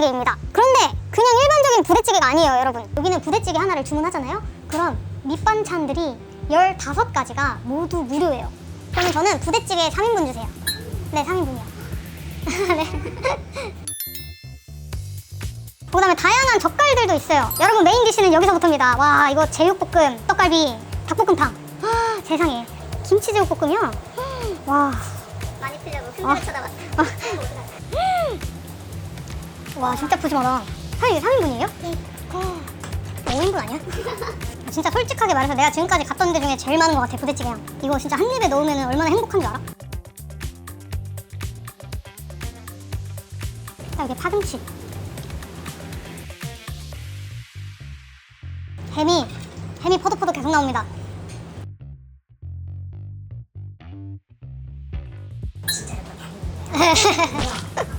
부대찌개입니다. 그런데 그냥 일반적인 부대찌개가 아니에요, 여러분. 여기는 부대찌개 하나를 주문하잖아요. 그럼 밑반찬들이 15가지가 모두 무료예요. 그러면 저는 부대찌개 3인분 주세요. 네, 3인분이요. 네. 그 다음에 다양한 젓갈들도 있어요. 여러분 메인 디시는 여기서부터입니다. 와 이거 제육볶음, 떡갈비, 닭볶음탕. 아, 세상에 김치 제육볶음이요. 와. 많이 풀려고 아. 큰데를 쳐다봤어. 와 진짜 푸짐하다. 사장님 이게 3인분이에요? 네. 5인분 아니야? 아, 진짜 솔직하게 말해서 내가 지금까지 갔던 데 중에 제일 많은 것 같아 부대찌개랑. 이거 진짜 한 입에 넣으면 얼마나 행복한 줄 알아? 자 여기 파김치. 햄이 햄이 포도포도 계속 나옵니다. 진짜